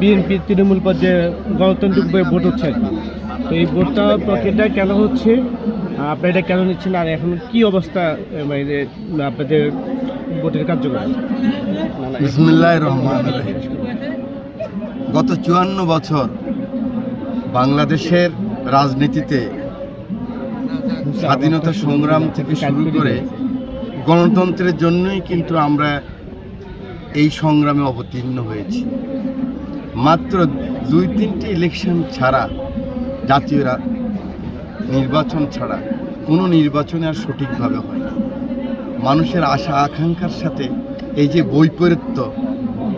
BNP Trinamool পর্যায়ে গণতান্ত্রিক vote হচ্ছে। তো এই ভোটটা প্রক্রিয়াটা কেন হচ্ছে? আপনারা এটা কেন নিচ্ছেন? আর এখন কি অবস্থা মানে আপনাদের ভোটের কার্যক্রম? রহমান গত চুয়ান্ন বছর বাংলাদেশের রাজনীতিতে স্বাধীনতা সংগ্রাম থেকে শুরু করে গণতন্ত্রের জন্যই কিন্তু আমরা এই সংগ্রামে অবতীর্ণ হয়েছি মাত্র দুই তিনটি ইলেকশন ছাড়া জাতীয়রা নির্বাচন ছাড়া কোনো নির্বাচনে আর সঠিকভাবে হয় না। মানুষের আশা, আকাঙ্ক্ষার সাথে এই যে বৈপরীত্য,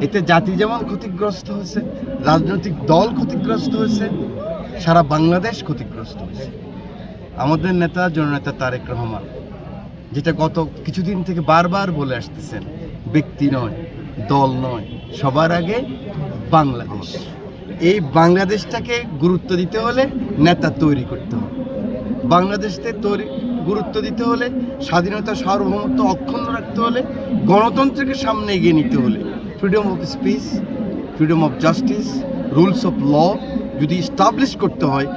এতে জাতি যেমন ক্ষতিগ্রস্ত হয়েছে, রাজনৈতিক দল ক্ষতিগ্রস্ত হয়েছে, সারা বাংলাদেশ ক্ষতিগ্রস্ত হয়েছে আমাদের নেতা, জননেতা তারেক রহমান, যেটা গত কিছুদিন থেকে বারবার বলে আসতেছেন, ব্যক্তি নয় দল নয়, সবার আগে বাংলাদেশ। এই বাংলাদেশটাকে গুরুত্ব দিতে হলে নেতা তৈরি করতে হবে। বাংলাদেশকে তৈরি, গুরুত্ব দিতে হলে স্বাধীনতা, সার্বভৌমত্ব অক্ষুণ্ণ রাখতে হলে গণতন্ত্রকে সামনে এগিয়ে নিতে হলে freedom of speech freedom of justice rules of law যদি স্টাবলিশ করতে হয়,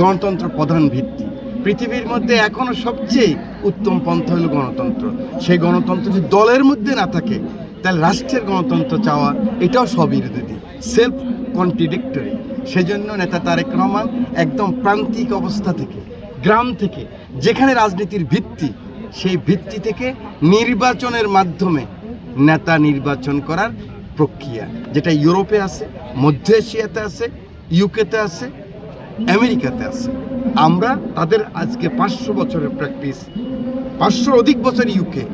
গণতন্ত্র প্রধান ভিত্তি। পৃথিবীর মধ্যে এখনও সবচেয়ে উত্তম পন্থা হলো গণতন্ত্র। সেই গণতন্ত্র যদি দলের মধ্যে না থাকে তাহলে রাষ্ট্রের গণতন্ত্র চাওয়া, এটাও স্ববিরোধী সেলফ কন্ট্রিডিক্টরি সেজন্য নেতা তারেক রহমান একদম প্রান্তিক অবস্থা থেকে, গ্রাম থেকে, যেখানে রাজনীতির ভিত্তি, সেই ভিত্তি থেকে নির্বাচনের মাধ্যমে নেতা নির্বাচন করার প্রক্রিয়া, যেটা ইউরোপে আছে, মধ্য এশিয়াতে আছে, ইউকেতে আছে, আমেরিকাতে আছে। আমরা তাদের আজকে পাঁচশো বছরের প্র্যাকটিস পাঁচশোর অধিক বছর ইউকে।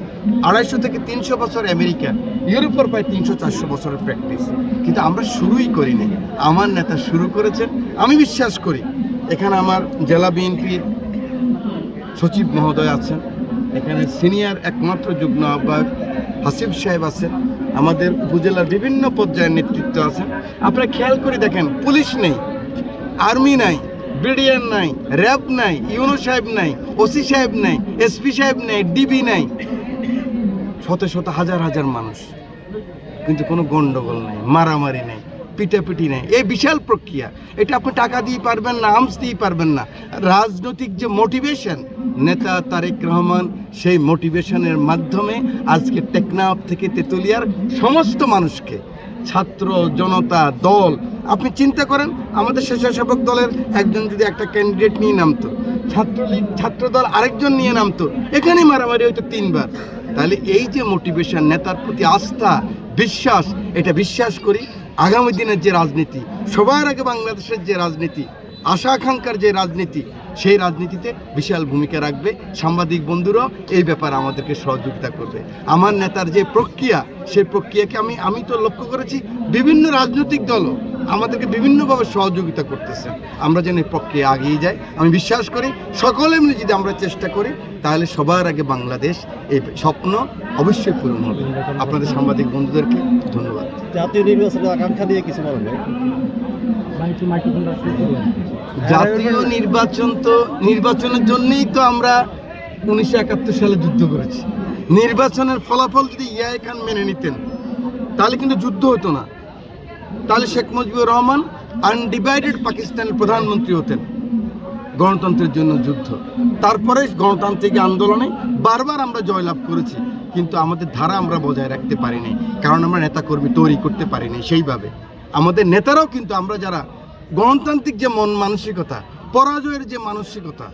আড়াইশো থেকে তিনশো বছর আমেরিকা ইউরোপের প্রায় তিনশো চারশো বছরের প্র্যাকটিস কিন্তু আমরা শুরুই করিনি। আমার নেতা শুরু করেছেন, আমি বিশ্বাস করি। এখানে আমার জেলা বিএনপির সচিব মহোদয় আছেন। এখানে সিনিয়র একমাত্র যুগ্ম আহ্বায়ক হাসিব সাহেব আছেন। আমাদের উপজেলার বিভিন্ন পর্যায়ের নেতৃত্ব আছেন। আপনারা খেয়াল করে দেখেন, পুলিশ নেই, আর্মি নাই ব্রিগেডিয়ার নাই, র্যাব নাই, ইউনো সাহেব নাই, ওসি সাহেব নাই, এসপি সাহেব নাই, ডিবি নাই। শত শত হাজার হাজার মানুষ। কিন্তু কোনো গন্ডগোল নাই, মারামারি নাই, পিটাপিটি নেই। এই বিশাল প্রক্রিয়া। এটা আপনি টাকা দিয়ে পারবেন না, আর্মস দিয়ে পারবেন না। রাজনৈতিক যে মোটিভেশন নেতা তারেক রহমান সেই মোটিভেশনের মাধ্যমে আজকে টেকনাফ থেকে তেতুলিয়ার সমস্ত মানুষকে, ছাত্র, জনতা, দল, আপনি চিন্তা করেন, আমাদের স্বেচ্ছাসেবক দলের একজন যদি একটা ক্যান্ডিডেট নিয়ে নামতো, ছাত্রলীগ, ছাত্রদল আরেকজন নিয়ে নামতো, এখানেই মারামারি হয়তো তিনবার। তাহলে এই যে মোটিভেশন নেতার প্রতি আস্থা, বিশ্বাস, এটা বিশ্বাস করি আগামী দিনের যে রাজনীতি, সবার আগে বাংলাদেশের যে রাজনীতি, আশা আকাঙ্ক্ষার যে রাজনীতি, সেই রাজনীতিতে বিশাল ভূমিকা রাখবে। সাংবাদিক বন্ধুরাও এই ব্যাপারে আমাদেরকে সহযোগিতা করবে। আমার নেতার যে প্রক্রিয়া, সেই প্রক্রিয়াকে আমি আমি তো লক্ষ্য করেছি বিভিন্ন রাজনৈতিক দলও আমাদেরকে বিভিন্নভাবে সহযোগিতা করতেছেন আমরা যেন এই প্রক্রিয়া আগিয়ে যাই। আমি বিশ্বাস করি সকলে মিলে যদি আমরা চেষ্টা করি তাহলে সবার আগে বাংলাদেশ এই স্বপ্ন অবশ্যই পূরণ হবে। আপনাদের সাংবাদিক বন্ধুদেরকে ধন্যবাদ। জাতীয় নির্বাচনের আকাঙ্ক্ষা নিয়ে কিছু ভাই। জাতীয় নির্বাচন তো নির্বাচনের জন্যই তো আমরা উনিশশো একাত্তর সালে যুদ্ধ করেছি। নির্বাচনের ফলাফল যদি ইয়াই খান মেনে নিতেন তাহলে কিন্তু যুদ্ধ হতো না। তাহলে শেখ মুজিবুর রহমান আনডিভাইডেড পাকিস্তানের প্রধানমন্ত্রী হতেন গণতন্ত্রের জন্য যুদ্ধ। তারপরে গণতান্ত্রিক আন্দোলনে বারবার আমরা জয়লাভ করেছি, কিন্তু আমাদের ধারা আমরা বজায় রাখতে পারিনি, কারণ আমরা নেতাকর্মী তৈরি করতে পারিনি সেইভাবে। আমাদের নেতারাও কিন্তু আমরা যারা, গণতান্ত্রিক যে মন মানসিকতা, পরাজয়ের যে মানসিকতা,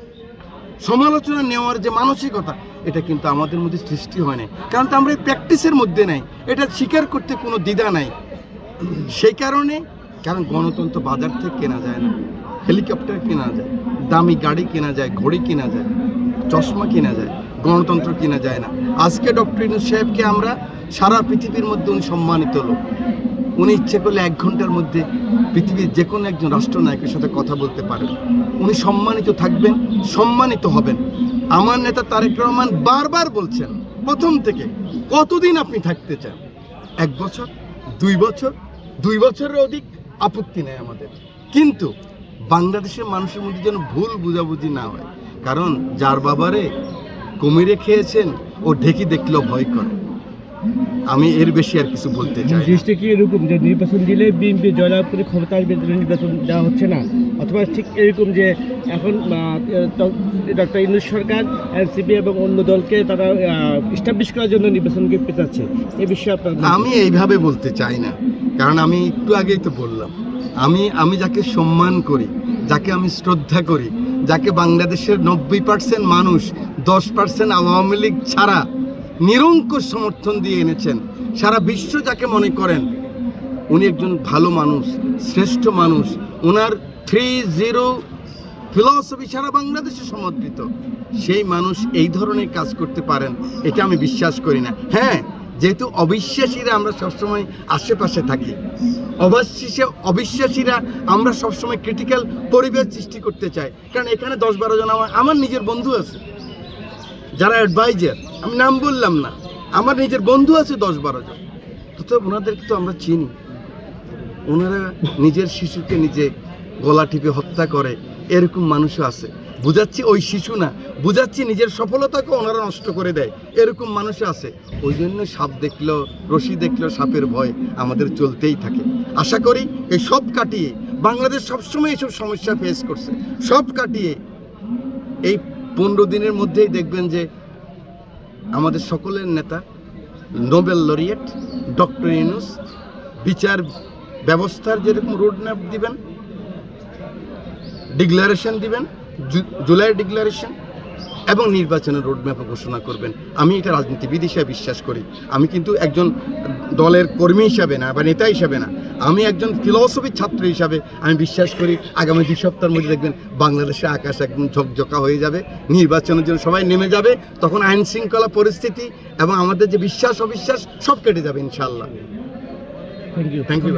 সমালোচনা নেওয়ার যে মানসিকতা, এটা কিন্তু আমাদের মধ্যে সৃষ্টি হয় নাই। কারণ তো আমরা এই প্র্যাকটিসের মধ্যে নাই, এটা স্বীকার করতে কোনো দ্বিধা নাই। সেই কারণে কারণ গণতন্ত্র বাজার থেকে কেনা যায় না। হেলিকপ্টার কেনা যায়, দামি গাড়ি কেনা যায়, ঘড়ি কেনা যায়, চশমা কেনা যায়, গণতন্ত্র কেনা যায় না। আজকে ডক্টর ইনুস সাহেবকে আমরা সারা পৃথিবীর মধ্যে উনি সম্মানিত লোক। উনি ইচ্ছে করলে এক ঘণ্টার মধ্যে পৃথিবীর যে কোনো একজন রাষ্ট্রনায়কের সাথে কথা বলতে পারেন। উনি সম্মানিত থাকবেন, সম্মানিত হবেন। আমার নেতা তারেক রহমান বারবার বলছেন, প্রথম থেকে, কতদিন আপনি থাকতে চান? এক বছর? দুই বছর? দুই বছরের অধিক আপত্তি নেই আমাদের। কিন্তু বাংলাদেশের মানুষের মধ্যে যেন ভুল বুঝাবুঝি না হয়, কারণ যার বাবারে কুমিরে খেয়েছেন, ও ঢেকি দেখলেও ভয় করে। আমি এর বেশি আর কিছু বলতে চাই। জিনিসটা কি এরকম যে নির্বাচন দিলে বিএনপি জয়লাভ করে ক্ষমতা আসবে নির্বাচন দেওয়া হচ্ছে না? অথবা ঠিক এরকম যে এখন ডক্টর ইন্দুস সরকার এনসিপি এবং অন্য দলকে তারা স্টাবলিশ করার জন্য নির্বাচনকে পেঁচাচ্ছে। এই বিষয়ে আপনার আমি এইভাবে বলতে চাই না। কারণ আমি একটু আগেই তো বললাম। আমি আমি যাকে সম্মান করি যাকে আমি শ্রদ্ধা করি যাকে বাংলাদেশের নব্বই পার্সেন্ট মানুষ দশ পার্সেন্ট আওয়ামী লীগ ছাড়া নিরঙ্কুশ সমর্থন দিয়ে এনেছেন। সারা বিশ্ব যাকে মনে করেন, উনি একজন ভালো মানুষ, শ্রেষ্ঠ মানুষ। ওনার থ্রি জিরো ফিলসফি সারা বাংলাদেশে সমর্পিত। সেই মানুষ এই ধরনের কাজ করতে পারেন, এটা আমি বিশ্বাস করি না। হ্যাঁ যেহেতু অবিশ্বাসীরা আমরা সবসময় আশেপাশে থাকি অবিশ্বাসী অবিশ্বাসীরা আমরা সবসময় ক্রিটিক্যাল পরিবেশ সৃষ্টি করতে চাই। কারণ এখানে দশ বারো জন আমার আমার নিজের বন্ধু আছে। যারা অ্যাডভাইজার আমি নাম বললাম না। আমার নিজের বন্ধু আছে দশ বারো জন। তো ওনাদেরকে তো আমরা চিনি। ওনারা নিজের শিশুকে নিজে গলা টিপে হত্যা করে, এরকম মানুষও আছে। বুঝাচ্ছি ওই শিশু না, বুঝাচ্ছি নিজের সফলতাকে ওনারা নষ্ট করে দেয়, এরকম মানুষও আছে। ওই জন্য সাপ দেখল রশি দেখল সাপের ভয় আমাদের চলতেই থাকে। আশা করি এই সব কাটিয়ে, বাংলাদেশ সবসময় এইসব সমস্যা ফেস করছে। সব কাটিয়ে এই পনেরো দিনের মধ্যেই দেখবেন যে আমাদের সকলের নেতা, নোবেল লরিয়েট, ডক্টর ইউনুস, বিচার ব্যবস্থার যেরকম রোড ম্যাপ দিবেন, ডিক্লারেশন দিবেন জুলাই ডিক্লারেশন এবং নির্বাচনের রোড ম্যাপও ঘোষণা করবেন। আমি এটা রাজনীতিবিদ হিসাবে বিশ্বাস করি। আমি কিন্তু একজন দলের কর্মী হিসাবে না বা নেতা হিসাবে না। আমি একজন ফিলসফি ছাত্র হিসাবে আমি বিশ্বাস করি আগামী দুই সপ্তাহের মধ্যে দেখবেন বাংলাদেশের আকাশ একদম ঝকঝকা হয়ে যাবে। নির্বাচনের জন্য সবাই নেমে যাবে। তখন আইন শৃঙ্খলা পরিস্থিতি এবং আমাদের যে বিশ্বাস অবিশ্বাস সব কেটে যাবে ইনশাল্লাহ থ্যাংক ইউ থ্যাংক ইউ